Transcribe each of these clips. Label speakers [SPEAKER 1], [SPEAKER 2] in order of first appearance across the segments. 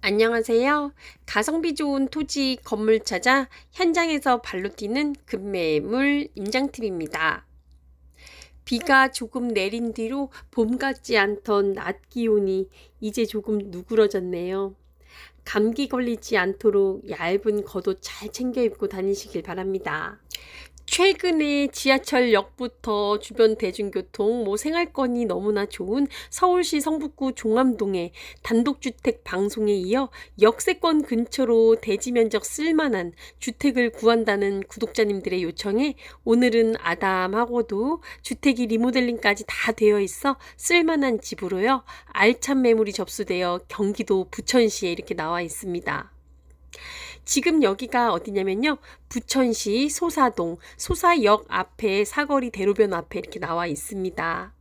[SPEAKER 1] 안녕하세요. 가성비 좋은 토지 건물 찾아 현장에서 발로 뛰는 급매물 임장팀입니다. 비가 조금 내린 뒤로 봄 같지 않던 낮 기온이 이제 조금 누그러졌네요. 감기 걸리지 않도록 얇은 겉옷 잘 챙겨 입고 다니시길 바랍니다. 최근에 지하철역부터 주변 대중교통, 뭐 생활권이 너무나 좋은 서울시 성북구 종암동의 단독주택 방송에 이어 역세권 근처로 대지 면적 쓸만한 주택을 구한다는 구독자님들의 요청에 오늘은 아담하고도 주택이 리모델링까지 다 되어 있어 쓸만한 집으로요. 알찬 매물이 접수되어 경기도 부천시에 이렇게 나와 있습니다. 지금 여기가 어디냐면요. 부천시 소사동, 소사역 앞에 사거리 대로변 앞에 이렇게 나와 있습니다.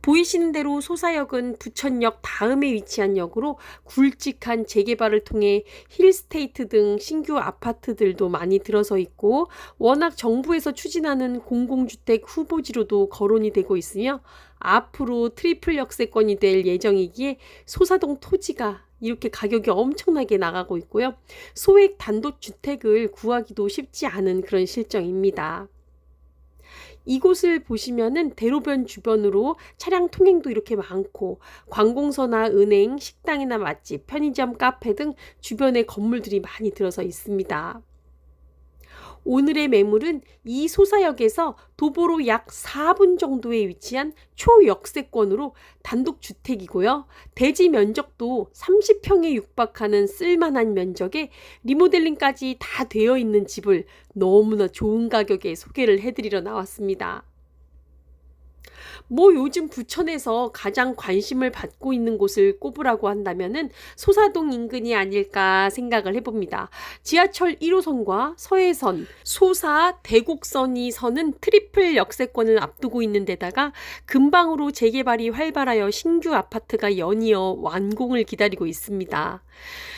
[SPEAKER 1] 보이시는 대로 소사역은 부천역 다음에 위치한 역으로 굵직한 재개발을 통해 힐스테이트 등 신규 아파트들도 많이 들어서 있고 워낙 정부에서 추진하는 공공주택 후보지로도 거론이 되고 있으며 앞으로 트리플 역세권이 될 예정이기에 소사동 토지가 이렇게 가격이 엄청나게 나가고 있고요. 소액 단독주택을 구하기도 쉽지 않은 그런 실정입니다. 이곳을 보시면은 대로변 주변으로 차량 통행도 이렇게 많고 관공서나 은행, 식당이나 맛집, 편의점, 카페 등 주변에 건물들이 많이 들어서 있습니다. 오늘의 매물은 이 소사역에서 도보로 약 4분 정도에 위치한 초역세권으로 단독주택이고요. 대지 면적도 30평에 육박하는 쓸만한 면적에 리모델링까지 다 되어 있는 집을 너무나 좋은 가격에 소개를 해드리러 나왔습니다. 뭐 요즘 부천에서 가장 관심을 받고 있는 곳을 꼽으라고 한다면은 소사동 인근이 아닐까 생각을 해봅니다. 지하철 1호선과 서해선, 소사, 대곡선이 서는 트리플 역세권을 앞두고 있는 데다가 근방으로 재개발이 활발하여 신규 아파트가 연이어 완공을 기다리고 있습니다.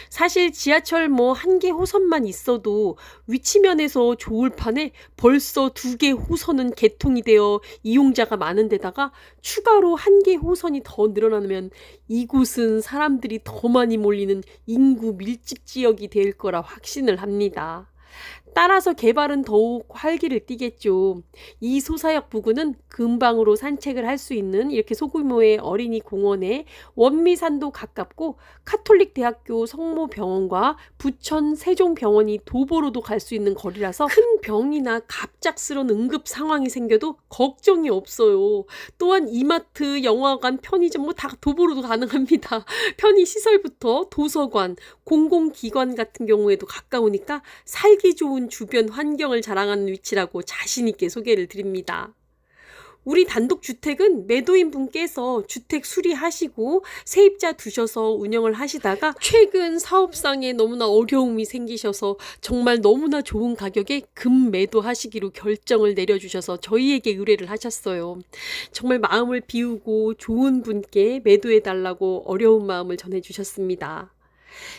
[SPEAKER 1] 사실 지하철 뭐 한 개 호선만 있어도 위치면에서 좋을 판에 벌써 두 개 호선은 개통이 되어 이용자가 많은 데다가 추가로 한 개 호선이 더 늘어나면 이곳은 사람들이 더 많이 몰리는 인구 밀집 지역이 될 거라 확신을 합니다. 따라서 개발은 더욱 활기를 띠겠죠. 이 소사역 부근은 근방으로 산책을 할 수 있는 이렇게 소규모의 어린이 공원에 원미산도 가깝고 카톨릭 대학교 성모병원과 부천 세종병원이 도보로도 갈 수 있는 거리라서 큰 병이나 갑작스런 응급 상황이 생겨도 걱정이 없어요. 또한 이마트, 영화관, 편의점 뭐 다 도보로도 가능합니다. 편의 시설부터 도서관, 공공기관 같은 경우에도 가까우니까 살기 좋은 주변 환경을 자랑하는 위치라고 자신있게 소개를 드립니다. 우리 단독주택은 매도인 분께서 주택 수리하시고 세입자 두셔서 운영을 하시다가 최근 사업상에 너무나 어려움이 생기셔서 정말 너무나 좋은 가격에 급매도 하시기로 결정을 내려주셔서 저희에게 의뢰를 하셨어요. 정말 마음을 비우고 좋은 분께 매도해달라고 어려운 마음을 전해주셨습니다.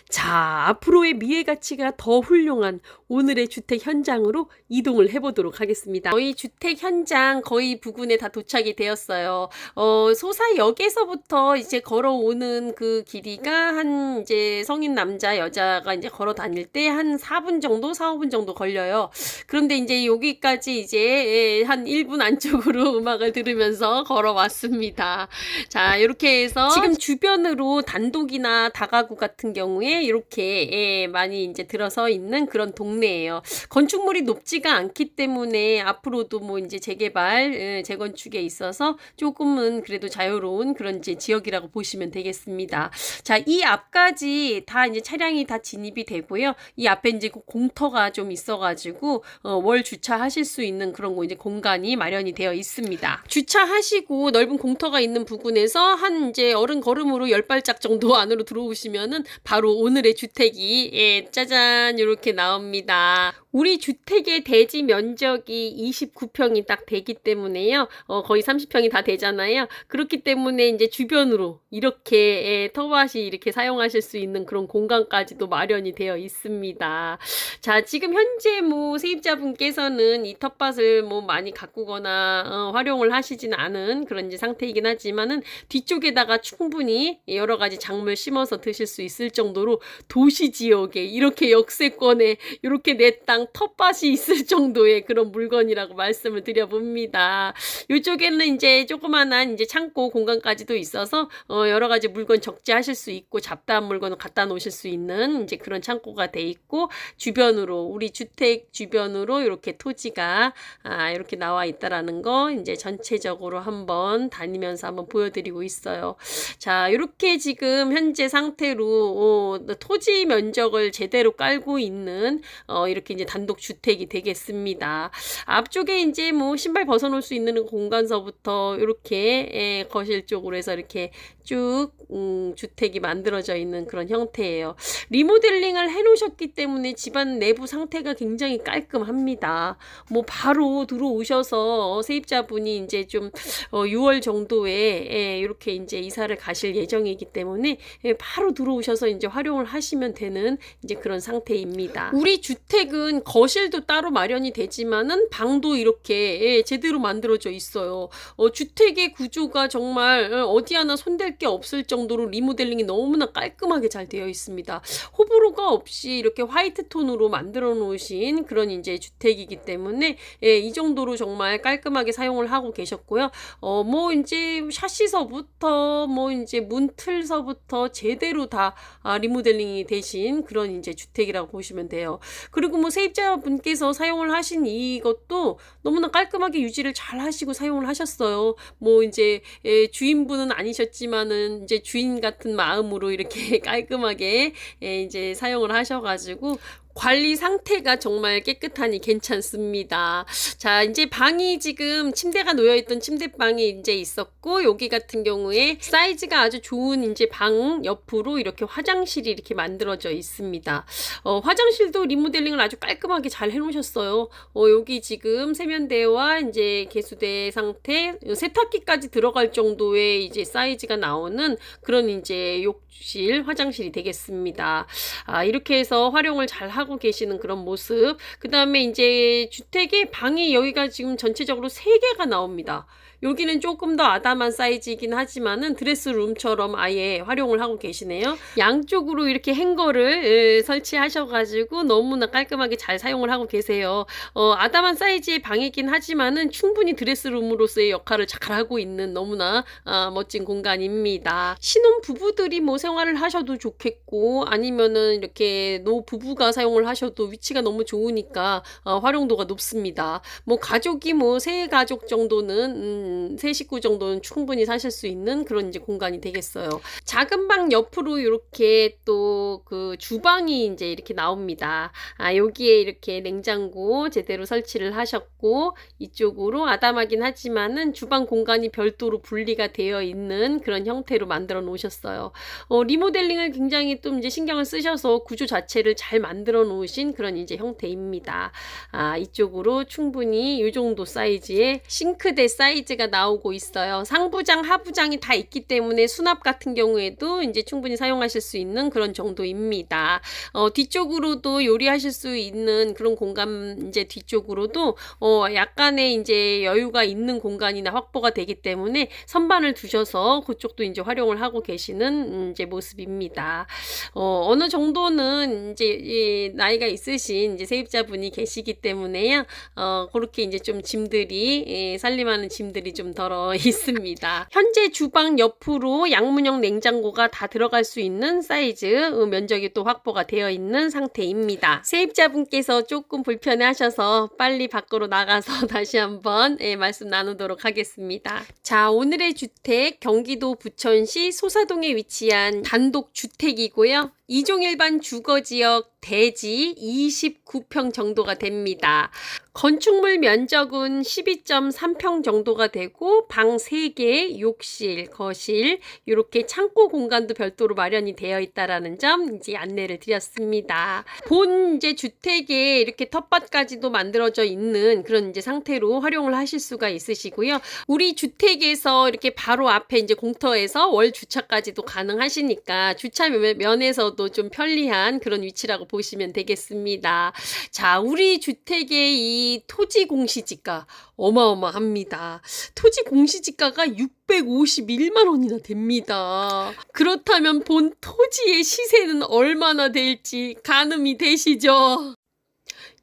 [SPEAKER 1] 자, 앞으로의 미래 가치가 더 훌륭한 오늘의 주택 현장으로 이동을 해보도록 하겠습니다. 저희 주택 현장 거의 부근에 다 도착이 되었어요. 어, 소사역에서부터 이제 걸어오는 그 길이가 한 이제 성인 남자, 여자가 이제 걸어 다닐 때 한 4분 정도, 4, 5분 정도 걸려요. 그런데 이제 여기까지 이제 예, 한 1분 안쪽으로 음악을 들으면서 걸어왔습니다. 자, 이렇게 해서 지금 주변으로 단독이나 다가구 같은 경우 경우에 이렇게 예, 많이 이제 들어서 있는 그런 동네예요. 건축물이 높지가 않기 때문에 앞으로도 뭐 이제 재개발, 예, 재건축에 있어서 조금은 그래도 자유로운 그런 이제 지역이라고 보시면 되겠습니다. 자, 이 앞까지 다 이제 차량이 다 진입이 되고요. 이 앞에 이제 그 공터가 좀 있어가지고 어, 월 주차하실 수 있는 그런 거 이제 공간이 마련이 되어 있습니다. 주차하시고 넓은 공터가 있는 부근에서 한 이제 어른 걸음으로 열 발짝 정도 안으로 들어오시면은 바로 오늘의 주택이 예, 짜잔 이렇게 나옵니다. 우리 주택의 대지 면적이 29평이 딱 되기 때문에요. 어, 거의 30평이 다 되잖아요. 그렇기 때문에 이제 주변으로 이렇게 예, 터밭이 이렇게 사용하실 수 있는 그런 공간까지도 마련이 되어 있습니다. 자, 지금 현재 뭐 세입자분께서는 이 텃밭을 뭐 많이 가꾸거나 어, 활용을 하시지는 않은 그런 이제 상태이긴 하지만은 뒤쪽에다가 충분히 여러 가지 작물 심어서 드실 수 있을 정도 정도로 도시 지역에 이렇게 역세권에 이렇게 내 땅 텃밭이 있을 정도의 그런 물건이라고 말씀을 드려봅니다. 이쪽에는 이제 조그만한 이제 창고 공간까지도 있어서 어, 여러 가지 물건 적재하실 수 있고 잡다한 물건을 갖다 놓으실 수 있는 이제 그런 창고가 돼 있고 주변으로 우리 주택 주변으로 이렇게 토지가 아, 이렇게 나와 있다라는 거 이제 전체적으로 한번 다니면서 한번 보여드리고 있어요. 자, 이렇게 지금 현재 상태로 어, 토지 면적을 제대로 깔고 있는 어, 이렇게 이제 단독 주택이 되겠습니다. 앞쪽에 이제 뭐 신발 벗어놓을 수 있는 공간서부터 이렇게 예, 거실 쪽으로 해서 이렇게 쭉 음, 주택이 만들어져 있는 그런 형태예요. 리모델링을 해놓으셨기 때문에 집안 내부 상태가 굉장히 깔끔합니다. 뭐 바로 들어오셔서 세입자분이 이제 좀 어, 6월 정도에 예, 이렇게 이제 이사를 가실 예정이기 때문에 예, 바로 들어오셔서 이제 활용을 하시면 되는 이제 그런 상태입니다. 우리 주택은 거실도 따로 마련이 되지만은 방도 이렇게 예, 제대로 만들어져 있어요. 어, 주택의 구조가 정말 어, 어디 하나 손댈 게 없을 정도로 리모델링이 너무나 깔끔하게 잘 되어 있습니다. 호불호가 없이 이렇게 화이트 톤으로 만들어 놓으신 그런 이제 주택이기 때문에 예, 이 정도로 정말 깔끔하게 사용을 하고 계셨고요. 어, 뭐 이제 샤시서부터 뭐 이제 문틀서부터 제대로 다 아, 리모델링이 되신 그런 이제 주택이라고 보시면 돼요. 그리고 뭐 세입자분께서 사용을 하신 이것도 너무나 깔끔하게 유지를 잘 하시고 사용을 하셨어요. 뭐 이제 예, 주인분은 아니셨지만은 이제 주인 같은 마음으로 이렇게 깔끔하게 예, 이제 사용을 하셔가지고 관리 상태가 정말 깨끗하니 괜찮습니다. 자, 이제 방이 지금 침대가 놓여 있던 침대방이 이제 있었고, 여기 같은 경우에 사이즈가 아주 좋은 이제 방 옆으로 이렇게 화장실이 이렇게 만들어져 있습니다. 어, 화장실도 리모델링을 아주 깔끔하게 잘 해 놓으셨어요. 어, 여기 지금 세면대와 이제 개수대 상태, 세탁기까지 들어갈 정도의 이제 사이즈가 나오는 그런 이제 욕 실, 화장실이 되겠습니다. 아, 이렇게 해서 활용을 잘 하고 계시는 그런 모습. 그 다음에 이제 주택의 방이 여기가 지금 전체적으로 세개가 나옵니다. 여기는 조금 더 아담한 사이즈이긴 하지만은 드레스룸처럼 아예 활용을 하고 계시네요. 양쪽으로 이렇게 행거를 예, 설치하셔가지고 너무나 깔끔하게 잘 사용을 하고 계세요. 어, 아담한 사이즈의 방이긴 하지만은 충분히 드레스룸으로서의 역할을 잘 하고 있는 너무나 아, 멋진 공간입니다. 신혼 부부들이 뭐 생활을 하셔도 좋겠고 아니면은 이렇게 노 부부가 사용을 하셔도 위치가 너무 좋으니까 어, 활용도가 높습니다. 뭐 가족이 뭐 세 가족 정도는 음, 세 식구 정도는 충분히 사실 수 있는 그런 이제 공간이 되겠어요. 작은 방 옆으로 이렇게 또 그 주방이 이제 이렇게 나옵니다. 아, 여기에 이렇게 냉장고 제대로 설치를 하셨고 이쪽으로 아담하긴 하지만은 주방 공간이 별도로 분리가 되어 있는 그런 형태로 만들어 놓으셨어요. 어, 리모델링을 굉장히 또 이제 신경을 쓰셔서 구조 자체를 잘 만들어 놓으신 그런 이제 형태입니다. 아, 이쪽으로 충분히 이 정도 사이즈의 싱크대 사이즈가 나오고 있어요. 상부장, 하부장이 다 있기 때문에 수납 같은 경우에도 이제 충분히 사용하실 수 있는 그런 정도입니다. 어, 뒤쪽으로도 요리하실 수 있는 그런 공간 이제 뒤쪽으로도 어, 약간의 이제 여유가 있는 공간이나 확보가 되기 때문에 선반을 두셔서 그쪽도 이제 활용을 하고 계시는 음, 이제 모습입니다. 어, 어느 정도는 이제 이 나이가 있으신 이제 세입자분이 계시기 때문에요. 어, 그렇게 이제 좀 짐들이 예, 살림하는 짐들이 좀 덜어 있습니다. 현재 주방 옆으로 양문형 냉장고가 다 들어갈 수 있는 사이즈 어, 면적이 또 확보가 되어 있는 상태입니다. 세입자분께서 조금 불편해 하셔서 빨리 밖으로 나가서 다시 한번 예, 말씀 나누도록 하겠습니다. 자, 오늘의 주택 경기도 부천시 소사동에 위치한 단독 주택이고요. 이종일반 주거지역 대지 29평 정도가 됩니다. 건축물 면적은 12.3평 정도가 되고 방 3개, 욕실, 거실, 이렇게 창고 공간도 별도로 마련이 되어 있다라는 점 이제 안내를 드렸습니다. 본 이제 주택에 이렇게 텃밭까지도 만들어져 있는 그런 이제 상태로 활용을 하실 수가 있으시고요. 우리 주택에서 이렇게 바로 앞에 이제 공터에서 월 주차까지도 가능하시니까 주차 면에서 도 있어서도 좀 편리한 그런 위치라고 보시면 되겠습니다. 자, 우리 주택의 이 토지 공시지가 어마어마합니다. 토지 공시지가가 651만 원이나 됩니다. 그렇다면 본 토지의 시세는 얼마나 될지 가늠이 되시죠?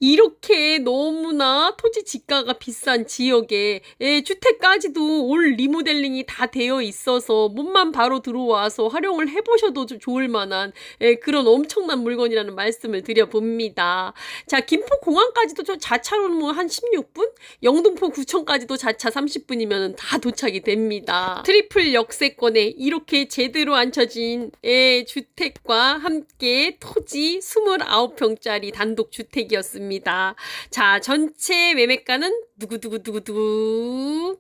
[SPEAKER 1] 이렇게 너무나 토지 지가가 비싼 지역에 예, 주택까지도 올 리모델링이 다 되어 있어서 몸만 바로 들어와서 활용을 해보셔도 좀 좋을 만한 예, 그런 엄청난 물건이라는 말씀을 드려봅니다. 자, 김포공항까지도 저 자차로는 뭐 한 16분? 영등포 구청까지도 자차 30분이면 다 도착이 됩니다. 트리플 역세권에 이렇게 제대로 앉혀진 예, 주택과 함께 토지 29평짜리 단독 주택이었습니다. 자, 전체 매매가는 두구두구두구두구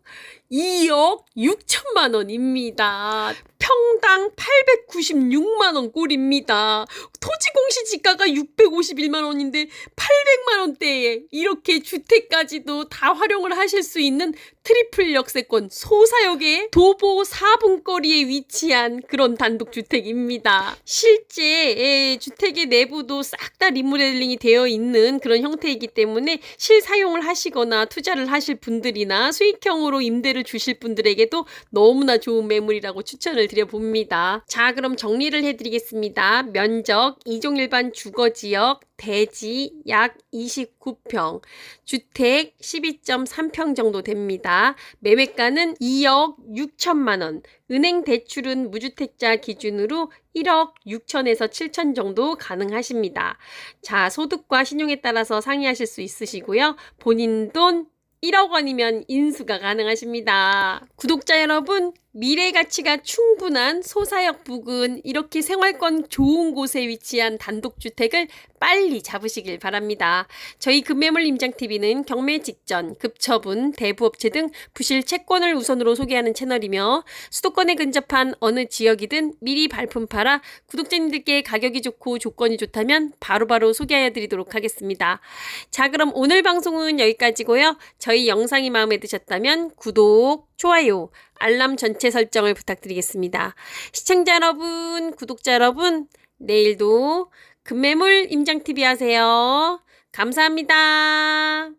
[SPEAKER 1] 2억 6천만 원입니다. 평당 896만 원 꼴입니다. 토지 공시 지가가 651만 원인데 800만 원대에 이렇게 주택까지도 다 활용을 하실 수 있는 트리플 역세권 소사역의 도보 4분 거리에 위치한 그런 단독 주택입니다. 실제 예, 주택의 내부도 싹 다 리모델링이 되어 있는 그런 형태이기 때문에 실사용을 하시거나 투자 를 하실 분들이나 수익형으로 임대를 주실 분들에게도 너무나 좋은 매물이라고 추천을 드려봅니다. 자, 그럼 정리를 해드리겠습니다. 면적, 이종 일반 주거지역, 대지 약 29평, 주택 12.3평 정도 됩니다. 매매가는 2억 6천만 원, 은행 대출은 무주택자 기준으로 1억 6천에서 7천 정도 가능하십니다. 자, 소득과 신용에 따라서 상의하실 수 있으시고요. 본인 돈 1억 원이면 인수가 가능하십니다. 구독자 여러분, 미래 가치가 충분한 소사역 부근 이렇게 생활권 좋은 곳에 위치한 단독주택을 빨리 잡으시길 바랍니다. 저희 급매물 임장TV는 경매 직전, 급처분, 대부업체 등 부실 채권을 우선으로 소개하는 채널이며 수도권에 근접한 어느 지역이든 미리 발품 팔아 구독자님들께 가격이 좋고 조건이 좋다면 바로바로 소개해 드리도록 하겠습니다. 자, 그럼 오늘 방송은 여기까지고요. 저희 영상이 마음에 드셨다면 구독, 좋아요, 알람 전체 설정을 부탁드리겠습니다. 시청자 여러분, 구독자 여러분, 내일도 금매물 임장TV 하세요. 감사합니다.